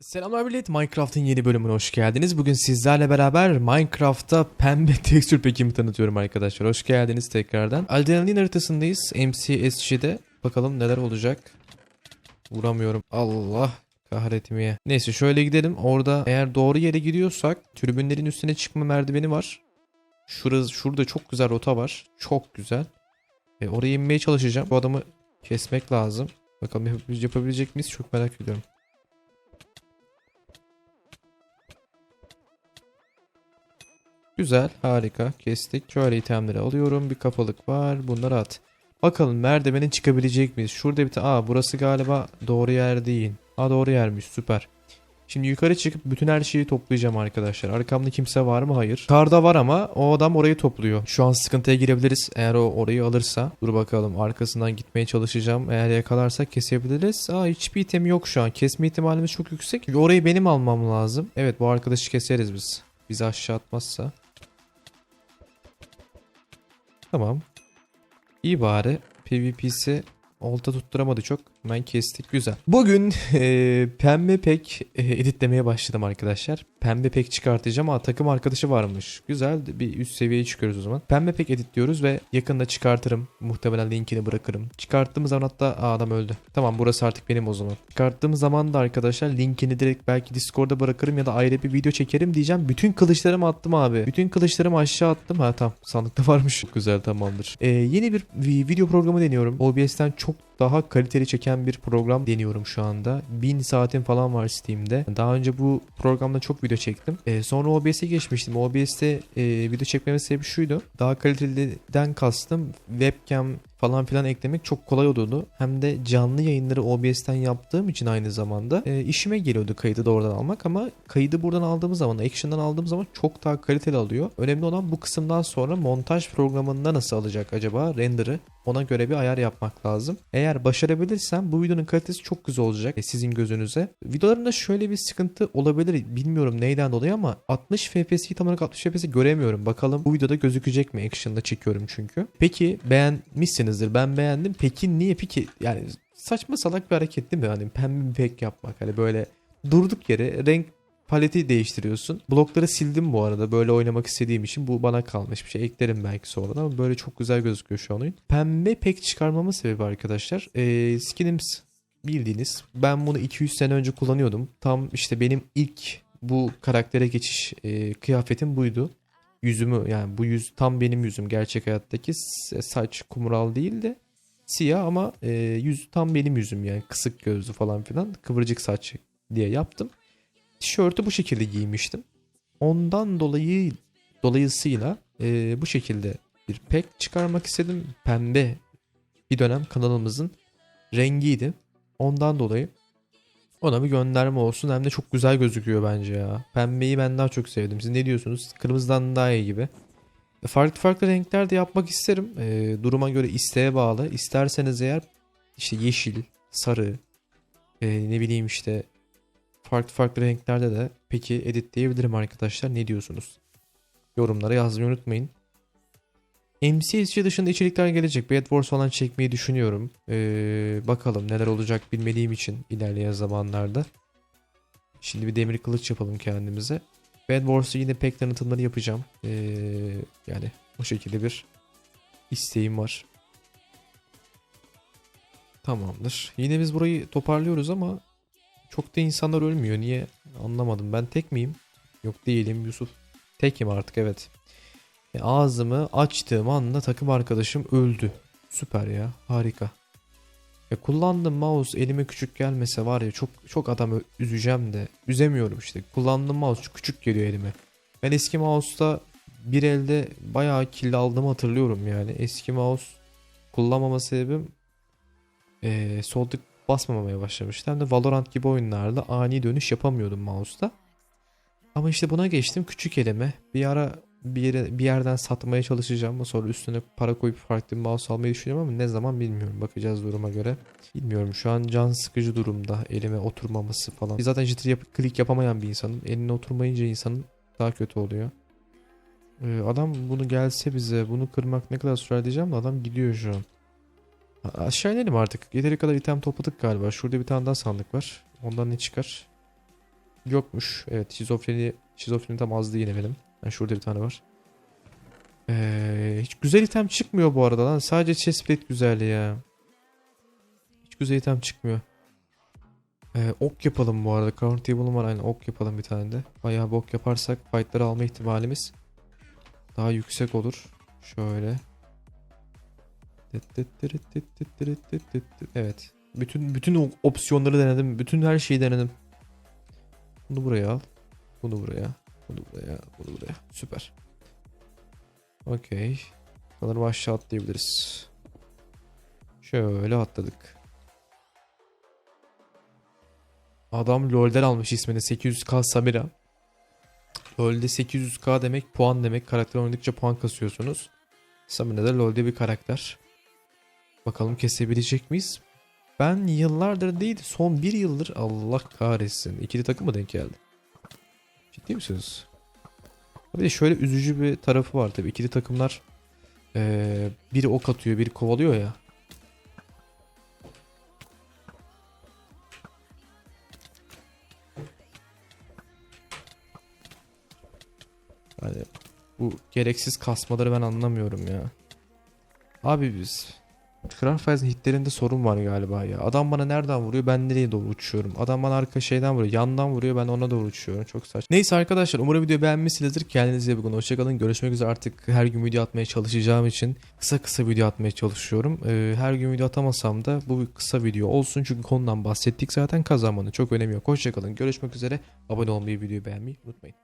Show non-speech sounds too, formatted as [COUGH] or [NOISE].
Selamlar millet, Minecraft'ın yeni bölümüne hoş geldiniz. Bugün sizlerle beraber Minecraft'ta pembe [LAUGHS] tekstür pekimi tanıtıyorum arkadaşlar. Hoş geldiniz tekrardan. Adrenalin haritasındayız, MCSG'de. Bakalım neler olacak. Vuramıyorum. Allah kahretmeye. Neyse şöyle gidelim. Orada eğer doğru yere gidiyorsak tribünlerin üstüne çıkma merdiveni var. Şurası, şurada çok güzel rota var. Çok güzel. E, oraya inmeye çalışacağım. Bu adamı kesmek lazım. Bakalım yap- yapabilecek miyiz? Çok merak ediyorum. Güzel, harika. Kestik. Şöyle itemleri alıyorum. Bir kafalık var. Bunları at. Bakalım merdivene çıkabilecek miyiz? Şurada bir tane... Aa burası galiba doğru yer değil. Aa doğru yermiş. Süper. Şimdi yukarı çıkıp bütün her şeyi toplayacağım arkadaşlar. Arkamda kimse var mı? Hayır. Karda var ama o adam orayı topluyor. Şu an sıkıntıya girebiliriz eğer o orayı alırsa. Dur bakalım arkasından gitmeye çalışacağım. Eğer yakalarsak kesebiliriz. Aa hiçbir item yok şu an. Kesme ihtimalimiz çok yüksek. Orayı benim almam lazım. Evet bu arkadaşı keseriz biz. Bizi aşağı atmazsa. Tamam. İyi bari. PvP'si olta tutturamadı çok. Ben kestik. Güzel. Bugün e, pembe pek e, editlemeye başladım arkadaşlar. Pembe pek çıkartacağım ama takım arkadaşı varmış. Güzel. Bir üst seviyeye çıkıyoruz o zaman. Pembe pek editliyoruz ve yakında çıkartırım. Muhtemelen linkini bırakırım. Çıkarttığımız zaman hatta Aa, adam öldü. Tamam burası artık benim o zaman. Çıkarttığım zaman da arkadaşlar linkini direkt belki Discord'da bırakırım ya da ayrı bir video çekerim diyeceğim. Bütün kılıçlarımı attım abi. Bütün kılıçlarımı aşağı attım. Ha tamam sandıkta varmış. Çok güzel tamamdır. Ee, yeni bir vi- video programı deniyorum. OBS'ten çok daha kaliteli çeken bir program deniyorum şu anda. 1000 saatim falan var Steam'de. Daha önce bu programda çok video çektim. Ee, sonra OBS'e geçmiştim. OBS'te e, video çekmemin sebebi şuydu. Daha kaliteliden kastım webcam falan filan eklemek çok kolay oluyordu. Hem de canlı yayınları OBS'ten yaptığım için aynı zamanda e, işime geliyordu kaydı da oradan almak ama kaydı buradan aldığımız zaman, Action'dan aldığım zaman çok daha kaliteli alıyor. Önemli olan bu kısımdan sonra montaj programında nasıl alacak acaba render'ı? Ona göre bir ayar yapmak lazım. Eğer başarabilirsem bu videonun kalitesi çok güzel olacak e, sizin gözünüze. Videolarımda şöyle bir sıkıntı olabilir. Bilmiyorum neyden dolayı ama 60 FPS'i tam olarak 60 FPS'i göremiyorum. Bakalım bu videoda gözükecek mi? Action'da çekiyorum çünkü. Peki beğenmişsinizdir. Ben beğendim. Peki niye? Peki yani saçma salak bir hareket değil mi? Hani pembe bir pek yapmak. Hani böyle durduk yere renk paleti değiştiriyorsun. Blokları sildim bu arada böyle oynamak istediğim için bu bana kalmış bir şey. Eklerim belki sonradan ama böyle çok güzel gözüküyor şu an oyun. Pembe pek çıkarmamın sebebi arkadaşlar. Ee, skinims bildiğiniz. Ben bunu 200 sene önce kullanıyordum. Tam işte benim ilk bu karaktere geçiş e, kıyafetim buydu. Yüzümü yani bu yüz tam benim yüzüm gerçek hayattaki saç kumral değil de siyah ama e, yüz tam benim yüzüm yani kısık gözlü falan filan kıvırcık saç diye yaptım tişörtü bu şekilde giymiştim. Ondan dolayı dolayısıyla e, bu şekilde bir pek çıkarmak istedim. Pembe bir dönem kanalımızın rengiydi. Ondan dolayı ona bir gönderme olsun hem de çok güzel gözüküyor bence ya. Pembeyi ben daha çok sevdim. Siz ne diyorsunuz? Kırmızıdan daha iyi gibi. E, Farklı farklı renkler de yapmak isterim. E, duruma göre isteğe bağlı. İsterseniz eğer işte yeşil, sarı, e, ne bileyim işte farklı farklı renklerde de peki editleyebilirim arkadaşlar. Ne diyorsunuz? Yorumlara yazmayı unutmayın. MCSG dışında içerikler gelecek. Bad Wars falan çekmeyi düşünüyorum. Ee, bakalım neler olacak bilmediğim için ilerleyen zamanlarda. Şimdi bir demir kılıç yapalım kendimize. Bad Wars'u yine pek tanıtımları yapacağım. Ee, yani o şekilde bir isteğim var. Tamamdır. Yine biz burayı toparlıyoruz ama çok da insanlar ölmüyor. Niye? Anlamadım. Ben tek miyim? Yok değilim Yusuf. Tekim artık evet. E, ağzımı açtığım anda takım arkadaşım öldü. Süper ya. Harika. E, kullandığım mouse elime küçük gelmese var ya çok çok adamı üzeceğim de. Üzemiyorum işte. Kullandığım mouse küçük geliyor elime. Ben eski mouse'da bir elde bayağı kill aldığımı hatırlıyorum yani. Eski mouse kullanmama sebebim e, sol basmamaya başlamıştı. Hem de Valorant gibi oyunlarda ani dönüş yapamıyordum mouse'da. Ama işte buna geçtim küçük elime. Bir ara bir, yere, bir yerden satmaya çalışacağım. Sonra üstüne para koyup farklı bir mouse almayı düşünüyorum ama ne zaman bilmiyorum. Bakacağız duruma göre. Bilmiyorum şu an can sıkıcı durumda elime oturmaması falan. Zaten jitter yap klik yapamayan bir insanım. Eline oturmayınca insanın daha kötü oluyor. Ee, adam bunu gelse bize bunu kırmak ne kadar sürer diyeceğim de adam gidiyor şu an. Aşağı inelim artık. Yeteri kadar item topladık galiba. Şurada bir tane daha sandık var. Ondan ne çıkar? yokmuş. Evet şizofreni, şizofreni tam azdı yine benim. Ha, şurada bir tane var. Ee, hiç güzel item çıkmıyor bu arada lan. Sadece chestplate güzel ya. Hiç güzel item çıkmıyor. Ee, ok yapalım bu arada. Current table'ım var aynen ok yapalım bir tane de. Bayağı bir ok yaparsak fight'ları alma ihtimalimiz daha yüksek olur. Şöyle. Evet. Bütün bütün opsiyonları denedim. Bütün her şeyi denedim. Bunu buraya al. Bunu buraya. Bunu buraya. Bunu buraya. Süper. Okey. Sanırım aşağı atlayabiliriz. Şöyle atladık. Adam LoL'den almış ismini 800k Samira. LoL'de 800k demek puan demek. Karakter oynadıkça puan kasıyorsunuz. Samira da LoL'de bir karakter. Bakalım kesebilecek miyiz? Ben yıllardır değil son bir yıldır Allah kahretsin. İkili takım mı denk geldi? Ciddi misiniz? Bir de şöyle üzücü bir tarafı var tabii. İkili takımlar eee, biri ok atıyor, biri kovalıyor ya. Yani bu gereksiz kasmaları ben anlamıyorum ya. Abi biz Craftfire'ın hitlerinde sorun var galiba ya. Adam bana nereden vuruyor ben nereye doğru uçuyorum. Adam bana arka şeyden vuruyor. Yandan vuruyor ben ona doğru uçuyorum. Çok saçma. Neyse arkadaşlar umarım videoyu beğenmişsinizdir. Kendinize iyi bakın. Hoşçakalın. Görüşmek üzere artık her gün video atmaya çalışacağım için kısa kısa video atmaya çalışıyorum. Ee, her gün video atamasam da bu kısa video olsun. Çünkü konudan bahsettik zaten kazanmanın çok önemi yok. Hoşçakalın. Görüşmek üzere. Abone olmayı, videoyu beğenmeyi unutmayın.